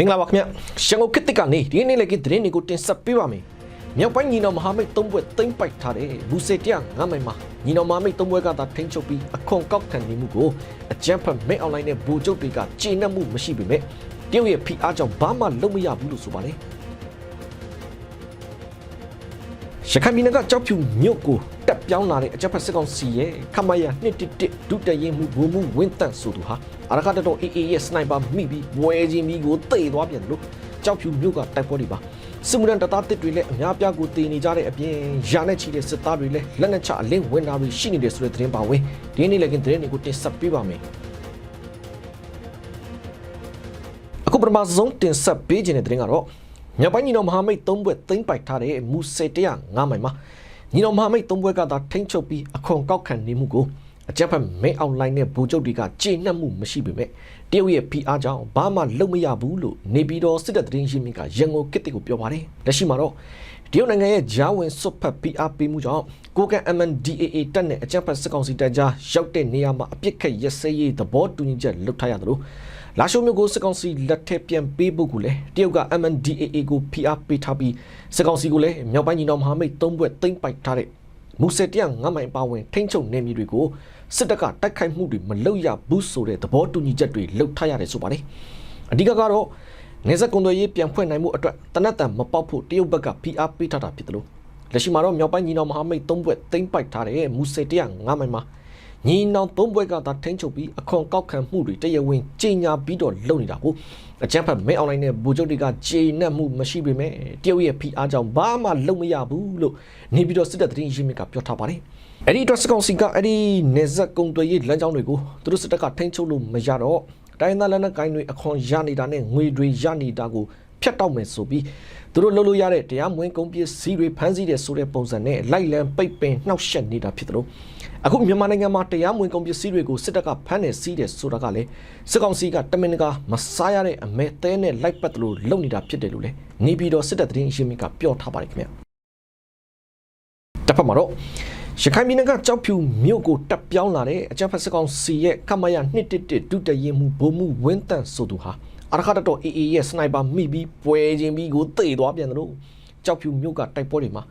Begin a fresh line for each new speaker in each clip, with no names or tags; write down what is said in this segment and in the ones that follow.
မင်္ဂလာပါခင်ဗျရှန်ကုန်ခေတ်တစ်ကနေဒီနေ့လည်းကသတင်းတွေကိုတင်ဆက်ပေးပါမယ်မြောက်ပိုင်းညီနောင်မဟာမိတ်သုံးဘွဲ့သိမ့်ပိုက်ထားတဲ့ဘူစေတရငါမိုင်မှာညီနောင်မဟာမိတ်သုံးဘွဲ့ကသာထိန်းချုပ်ပြီးအခွန်ကောက်ခံနေမှုကိုအကြမ်းဖက်မိတ်အွန်လိုင်းနဲ့ဘူကျုပ်တွေကကျေနပ်မှုမရှိပေမဲ့တရုတ်ရဲ့ဖိအားကြောင့်ဘာမှလုပ်မရဘူးလို့ဆိုပါတယ်ရခိုင်ပြည်နယ်ကကြောက်ဖြူမြို့ကိုတက် ပြောင်းလာတဲ့အကြပ်ဖက်စစ်ကောင်စီရဲ့ခမရ111ဒုတရင်မှုဘူမှုဝင်းတန့်ဆိုသူဟာအရခတတော် AA ရဲ့စနိုက်ပါမိပြီးဝဲချင်းပြီးကိုတိတ်သွားပြန်တယ်လို့ကြောက်ဖြူမြို့ကတိုက်ပွဲတွေပါစစ်မှုထမ်းတပ်သားတစ်တွေလည်းအများပြားကိုတည်နေကြတဲ့အပြင်ရာနဲ့ချီတဲ့စစ်သားတွေလည်းလက်နက်ချအလင်းဝင်တာတွေရှိနေတယ်ဆိုတဲ့သတင်းပါဝင်ဒီနေ့လည်းကသတင်းတွေကိုတင်ဆက်ပေးပါမယ်အခုပထမဆုံးတင်ဆက်ပေးခြင်းတဲ့သတင်းကတော့မြောက်ပိုင်းညီတော်မဟာမိတ်သုံးဘွဲ့သိမ့်ပိုက်ထားတဲ့မူစေတရ9မိုင်မှာ ညီတော်မဟာမိတ်သုံးဘွဲ့ကသာထိန်းချုပ်ပြီးအခွန်ကောက်ခံနေမှုကိုအကြက်ဖက်မိတ်အွန်လိုင်းနဲ့ဘူကျုပ်တွေကကျေနပ်မှုမရှိပေမဲ့တရုတ်ရဲ့ PR ကြောင့်ဘာမှလုပ်မရဘူးလို့နေပြည်တော်စစ်တပ်သတင်းရင်းမြစ်ကရန်ကုန်ကစ်တစ်ကိုပြောပါတယ်လက်ရှိမှာတော့တရုတ်နိုင်ငံရဲ့ဂျာဝင်စွတ်ဖက် PR ပေးမှုကြောင့်ကိုကန် MNDAA တက်နဲ့အကြက်ဖက်စစ်ကောင်စီတပ်ကြားရောက်တဲ့နေရာမှာအပြစ်ခတ်ရစရေးသဘောတူညီချက်လုပ်ထားရသလို လာရှိုးမြို့ကိုစစ်ကောင်စီလက်ထက်ပြန်ပေးဖို့ကိုလည်းတရုတ်က MNDAA ကို PR ပေးထားပြီးစစ်ကောင်စီကိုလည်းမြောက်ပိုင်းညီနောင်မဟာမိတ်သုံးဘွဲ့သိမ့်ပိုက်ထားတဲ့မူဆယ်တရငမိုင်ပါဝင်ထိမ့်ချုပ်နေမြေတွေကိုစစ်တပ်ကတိုက်ခိုက်မှုတွေမလုပ်ရဘူးဆိုတဲ့သဘောတူညီချက်တွေလုပ်ထားရတယ်ဆိုပါတယ်အဓိကကတော့နေဆက်ကွန်တော်ရေးပြန်ဖွင့်နိုင်မှုအတွက်တနက်တန်မပေါက်ဖို့တရုတ်ဘက်က PR ပေးထားတာဖြစ်တယ်လို့လက်ရှိမှာတော့မြောက်ပိုင်းညီနောင်မဟာမိတ်သုံးဘွဲ့သိမ့်ပိုက်ထားတဲ့မူဆယ်တရငမိုင်မှာ ညီနောင်သုံးဘွဲ့ကသာထိန်းချုပ်ပြီးအခွန်ကောက်ခံမှုတွေတရားဝင်ကြီးညာပြီးတော့လုပ်နေတာကိုအကြမ်းဖက်မဲအွန်လိုင်းနဲ့ဘူကျုပ်တွေကဂျေနက်မှုမရှိပေမဲ့တရုတ်ရဲ့ PR ကြောင့်ဘာမှလုပ်မရဘူးလို့နေပြီးတော့စစ်တပ်သတင်းရင်းမြစ်ကပြောထားပါတယ်အဲ့ဒီအတွက်စကောင်စီကအဲ့ဒီနေဆက်ကုံတွေရေးလမ်းကြောင်းတွေကိုသူတို့စစ်တပ်ကထိန်းချုပ်လို့မရတော့တိုင်းသားလက်နက်ကိုင်းတွေအခွန်ရနေတာနဲ့ငွေတွေရနေတာကို ဖျက်တောက်မယ်ဆိုပြီးသူတို့လှုပ်လို့ရတဲ့တရားမဝင်ကုန်ပစ္စည်းတွေဖမ်းဆီးတယ်ဆိုတဲ့ပုံစံနဲ့လိုက်လံပိတ်ပင်နှောက်ယှက်နေတာဖြစ်တယ်လို့အခုမြန်မာနိုင်ငံမှာတရားမဝင်ကုန်ပစ္စည်းတွေကိုစစ်တပ်ကဖမ်းနေစီးတယ်ဆိုတာကလည်းစစ်ကောင်စီကတမင်တကာမစားရတဲ့အမဲသဲနဲ့လိုက်ပတ်တယ်လို့လုပ်နေတာဖြစ်တယ်လို့လည်းနေပြည်တော်စစ်တပ်သတင်းအရင်းမြစ်ကပြောထားပါတယ်ခင်ဗျာတစ်ဖက်မှာတော့ရခိုင်ပြည်နယ်ကကြောက်ဖြူမြို့ကိုတက်ပြောင်းလာတဲ့အကြမ်းဖက်စစ်ကောင်စီရဲ့ကမ္မရ111ဒုတရင်မှုဗိုလ်မှုဝင်းတန့်ဆိုသူဟာ အရခတတော် AA ရဲ့စနိုက်ပါမိပြီးပွဲချင်းပြီးကိုတေသွားပြန်တယ်လို့ကြောက်ဖြူမြို့ကတိုက်ပွဲတွေမှာ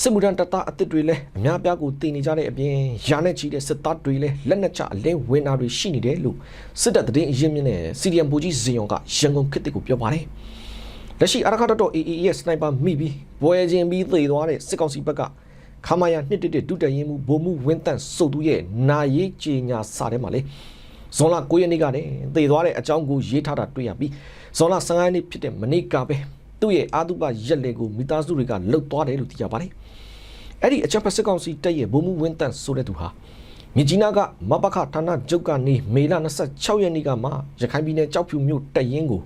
စစ်မှုထမ်းတပ်သားအသစ်တွေလည်းအများပြားကိုတည်နေကြတဲ့အပြင်ရာနဲ့ချီတဲ့စစ်သားတွေလည်းလက်နက်ချအလင်းဝင်တာတွေရှိနေတယ်လို့စစ်တပ်သတင်းအရင်းမြစ်နဲ့စီဒီအမ်ဘူကြီးဇင်ယုံကရန်ကုန်ခေတ်ကိုပြောပါတယ်လက်ရှိအရခတတော် AA ရဲ့စနိုက်ပါမိပြီးပွဲချင်းပြီးသေသွားတဲ့စစ်ကောင်စီဘက်ကခမာယာနှစ်တစ်ဒုတရင်မှုဗိုလ်မှုဝင်းတန့်စုသူရဲ့နာရေးကြေညာစာထဲမှာလေ ဇွန်လ9ရက်နေ့ကလည်းသေသွားတဲ့အကြောင်းကိုရေးထားတာတွေ့ရပြီးဇွန်လ15ရက်နေ့ဖြစ်တဲ့မနေ့ကပဲသူ့ရဲ့အာတုပရက်လေကိုမိသားစုတွေကလှုပ်သွားတယ်လို့သိရပါတယ်အဲ့ဒီအချက်ဖက်စစ်ကောင်စီတက်ရဲ့ဗိုလ်မှုဝင်းတန့်ဆိုတဲ့သူဟာမြကြီးနားကမဘခဌာနကျုပ်ကနေမေလ26ရက်နေ့ကမှရခိုင်ပြည်နယ်ကြောက်ဖြူမြို့တက်ရင်ကို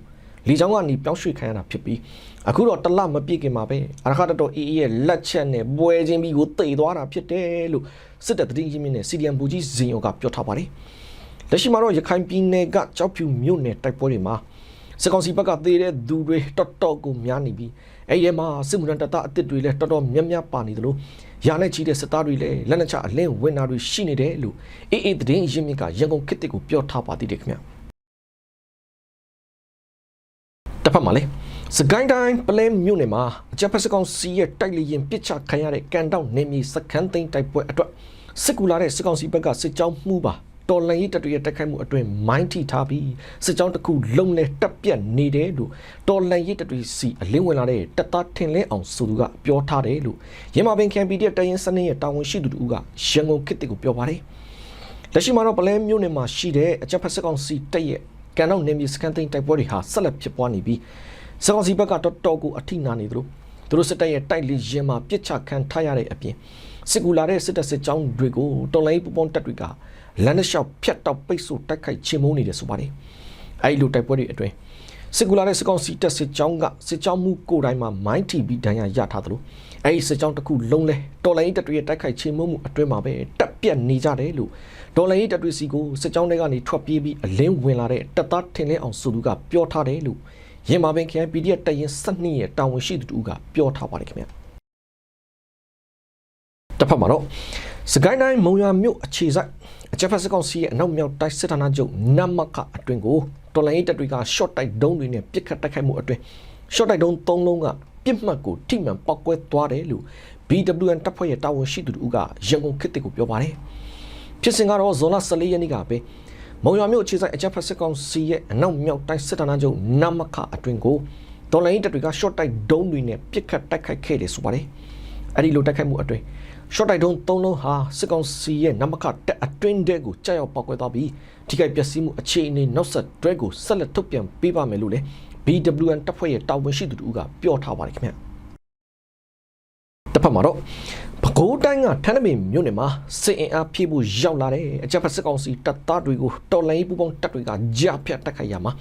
လေကြောင်းကနေပြောင်းရွှေ့ခံရတာဖြစ်ပြီးအခုတော့တလမပြည့်ခင်မှာပဲအရခတတော်အေးရဲ့လက်ချက်နဲ့ပွဲချင်းပြီးကိုတိတ်သွားတာဖြစ်တယ်လို့စစ်တပ်သတင်းရင်းမြစ်နဲ့စီဒီအမ်ဘူကြီးဇင်ယောကပြောထားပါတယ် လက်ရှိမှာတော့ရခိုင်ပြည်နယ်ကကြောက်ဖြူမြို့နယ်တိုက်ပွဲတွေမှာစစ်ကောင်စီဘက်ကသေးတဲ့သူတွေတော်တော်ကိုများနေပြီးအဲ့ဒီမှာစစ်မှုထမ်းတပ်သားအစ်စ်တွေလည်းတော်တော်များများပါနေတယ်လို့ရာနဲ့ချီတဲ့စစ်သားတွေလည်းလက်နက်ချအလင်းဝင်တာတွေရှိနေတယ်လို့အေးအေးသတင်းရင်းမြစ်ကရန်ကုန်ခေတ်တစ်ကိုပြောထားပါသေးတယ်ခင်ဗျာတစ်ဖက်မှာလေစကိုင်းတိုင်းပလဲမြို့နယ်မှာအကြပ်ဖက်စကောင်စီရဲ့တိုက်လေရင်ပစ်ချခံရတဲ့ကန်တောက်နေမြေစခန်းသိမ်းတိုက်ပွဲအတွက်စစ်ကူလာတဲ့စစ်ကောင်စီဘက်ကစစ်ကြောင်းမှုပါ တော်လန်ရေးတပ်တွေရဲ့တိုက်ခိုက်မှုအတွင်မိုင်းထိထားပြီးစစ်ကြောင်းတစ်ခုလုံးနဲ့တက်ပြတ်နေတယ်လို့တော်လန်ရေးတပ်တွေစီအလင်းဝင်လာတဲ့တပ်သားထင်လင်းအောင်ဆိုသူကပြောထားတယ်လို့ရမပင်ခံပီတဲ့တရင်စနစ်ရဲ့တာဝန်ရှိသူတို့ကရန်ကုန်ခေတ်ကိုပြောပါတယ်လက်ရှိမှာတော့ပလဲမြို့နယ်မှာရှိတဲ့အကြပ်ဖက်စစ်ကောင်စီတပ်ရဲ့ကန်တော့နေမြေစခန်းသိမ်းတိုက်ပွဲတွေဟာဆက်လက်ဖြစ်ပွားနေပြီးစကောင်စီဘက်ကတော်တော်ကိုအထိနာနေသလိုသူတို့စစ်တပ်ရဲ့တိုက်လေရင်မှာပြစ်ချခံထားရတဲ့အပြင်စစ်ကူလာတဲ့စစ်တပ်စစ်ကြောင်းတွေကိုတော်လိုင်းပူပေါင်းတပ်တွေကလမ်းတစ်လျှောက်ဖြတ်တောက်ပိတ်ဆို့တိုက်ခိုက်ချေမှုန်းနေတယ်ဆိုပါတယ်အဲဒီလိုတိုက်ပွဲတွေအတွင်းစစ်ကူလာတဲ့စစ်ကောင်စီတပ်စစ်ကြောင်းကစစ်ကြောင်းမှုကိုယ်တိုင်မှာမိုင်းတီပြီးဒဏ်ရာရထားသလိုအဲဒီစစ်ကြောင်းတစ်ခုလုံးလဲတော်လိုင်းတပ်တွေရဲ့တိုက်ခိုက်ချေမှုန်းမှုအတွင်းမှာပဲတက်ပြတ်နေကြတယ်လို့ဒေါ်လာရေးတပ်တွေစီကိုစစ်ကြောင်းတွေကနေထွက်ပြေးပြီးအလင်းဝင်လာတဲ့တပ်သားထင်လင်းအောင်ဆိုသူကပြောထားတယ်လို့ရင်မာပင်ခရိုင် PDF တရင်စနစ်ရဲ့တာဝန်ရှိသူတူကပြောထားပါတယ်ခင်ဗျာတစ်ဖက်မှာတော့ စကိုင်းတိုင်းမုံရွာမြို့အခြေစိုက်အချက်ဖက်စကောင်စီရဲ့အနောက်မြောက်တိုင်းစစ်ဌာနချုပ်နမကအတွင်ကိုတော်တော်လိုင်းရေးတပ်တွေက short တိုက်ဒုံးတွေနဲ့ပစ်ခတ်တိုက်ခိုက်မှုအတွင်း short တိုက်ဒုံး၃လုံးကပြစ်မှတ်ကိုထိမှန်ပောက်ကွဲသွားတယ်လို့ BWN တပ်ဖွဲ့ရဲ့တာဝန်ရှိသူတို့ကရန်ကုန်ခေတ်တစ်ကိုပြောပါတယ်ဖြစ်စဉ်ကတော့ဇွန်လ14ရက်နေ့ကပဲမုံရွာမြို့အခြေစိုက်အကြမ်းဖက်စစ်ကောင်စီရဲ့အနောက်မြောက်တိုင်းစစ်ဌာနချုပ်နမခအတွင်ကိုတော်လိုင်းရေးတပ်တွေက short တိုက်ဒုံးတွေနဲ့ပစ်ခတ်တိုက်ခိုက်ခဲ့တယ်ဆိုပါတယ်အဲ့ဒီလိုတိုက်ခိုက်မှုအတွင်း short တိုက်ဒုံး၃လုံးဟာစစ်ကောင်စီရဲ့နမခတက်အတွင်းတဲ့ကိုကြောက်ရောက်ပောက်ကွဲသွားပြီးထိခိုက်ပျက်စီးမှုအခြေအနေနောက်ဆက်တွဲကိုဆက်လက်ထုတ်ပြန်ပေးပါမယ်လို့လည်း BWN တပ်ဖွဲ့ရဲ့တာဝန်ရှိသူတို့ကပြောထားပါတယ်ခင်ဗျ တစ်ဖက်မှာတော့ပဲခူးတိုင်းကထန်းနမင်မြို့နယ်မှာစစ်အင်အားဖြည့်ဖို့ရောက်လာတဲ့အကြမ်းဖက်စစ်ကောင်စီတပ်သားတွေကိုတော်လိုင်းပူပေါင်းတပ်တွေကကြားဖြတ်တိုက်ခိုက်ရမှာ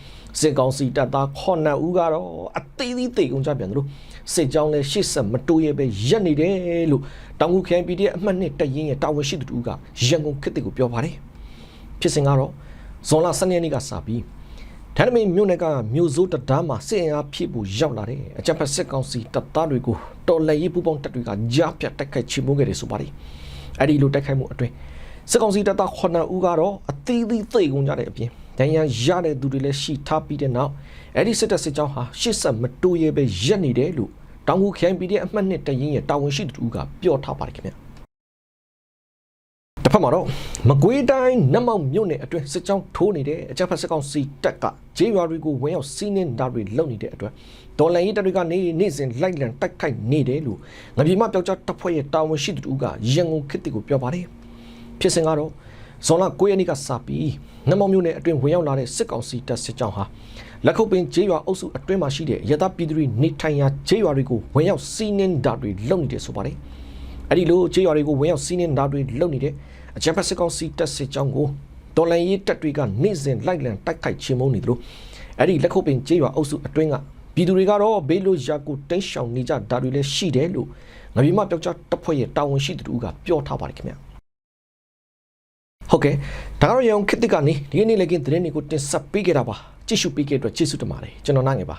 စစ်ကောင်စီတပ်သား9ဦးကတော့အသေးသေးတေကုန်ကြပြန်တယ်လို့စစ်ကြောင်းလဲရှေ့ဆက်မတိုးရဲပဲရက်နေတယ်လို့တောင်ကူ KNPD ရဲ့အမှတ်နှစ်တပ်ရင်းရဲ့တာဝန်ရှိသူတို့ကရန်ကုန်ခေတ်တွေကိုပြောပါတယ်ဖြစ်စဉ်ကတော့ဇွန်လ12ရက်နေ့ကစပြီး ထန်းနမင်မြို့နယ်ကမြို့စိုးတံတားမှာစစ်အင်အားဖြည့်ဖို့ရောက်လာတဲ့အကြမ်းဖက်စစ်ကောင်စီတပ်သားတွေကိုတော်လှန်ရေးပူးပေါင်းတပ်တွေကကြားဖြတ်တိုက်ခိုက်ချေမှုန်းခဲ့တယ်ဆိုပါတယ်။အဲ့ဒီလိုတိုက်ခိုက်မှုအတွင်းစစ်ကောင်စီတပ်သား9ဦးကတော့အသီးသီးသိကုန်ကြတဲ့အပြင်ဒဏ်ရာရတဲ့သူတွေလည်းရှိထားပြီးတဲ့နောက်အဲ့ဒီစစ်တပ်စစ်ကြောင်းဟာရှစ်ဆက်မတိုးရဲပဲရက်နေတယ်လို့တောင်ကူ KNPD အမှတ်နှစ်တရင်ရဲ့တာဝန်ရှိသူကပြောထားပါတယ်ခင်ဗျ။ တစ်ဖက်မှာတော့မကွေးတိုင်းနတ်မောက်မြို့နယ်အတွင်းစစ်ကြောင်းထိုးနေတဲ့အကြမ်းဖက်စစ်ကောင်စီတပ်ကဂျေးရွာတွေကိုဝင်ရောက်စီးနင်းတာတွေလုပ်နေတဲ့အတွက်ဒေါ်လာရေးတပ်တွေကနေနေ့စဉ်လိုက်လံတိုက်ခိုက်နေတယ်လို့ငပြေမပြောက်ကြားတပ်ဖွဲ့ရဲ့တာဝန်ရှိသူတို့ကရန်ကုန်ခေတ်ကိုပြောပါတယ်ဖြစ်စဉ်ကတော့ဇွန်လ9ရက်နေ့ကစပြီးနတ်မောက်မြို့နယ်အတွင်းဝင်ရောက်လာတဲ့စစ်ကောင်စီတပ်စစ်ကြောင်းဟာလက်ခုပ်ပင်ဂျေးရွာအုပ်စုအတွင်းမှာရှိတဲ့ရသပြည်သူတွေနေထိုင်ရာဂျေးရွာတွေကိုဝင်ရောက်စီးနင်းတာတွေလုပ်နေတယ်ဆိုပါတယ်အဲ့ဒီလိုဂျေးရွာတွေကိုဝင်ရောက်စီးနင်းတာတွေလုပ်နေတဲ့ အကြမ်းဖက်စစ်ကောင်စီတပ်စစ်ကြောင်းကိုဒေါ်လန်ရေးတပ်တွေကနေ့စဉ်လိုက်လံတိုက်ခိုက်ချေမှုန်းနေတယ်လို့အဲ့ဒီလက်ခုပ်ပင်ကျေးရွာအုပ်စုအတွင်းကပြည်သူတွေကတော့ဘေးလိုရာကိုတိတ်ရှောင်နေကြတာတွေလည်းရှိတယ်လို့ငပြေမပြောက်ကြားတပ်ဖွဲ့ရဲ့တာဝန်ရှိသူတို့ကပြောထားပါတယ်ခင်ဗျဟုတ်ကဲ့ဒါကတော့ရအောင်ခေတ်တစ်ကနေဒီနေ့လည်းကင်းသတင်းတွေကိုတင်ဆက်ပေးခဲ့တာပါကြည့်ရှုပေးခဲ့တဲ့အတွက်ကျေးဇူးတင်ပါတယ်ကျွန်တော်နိုင်ငယ်ပါ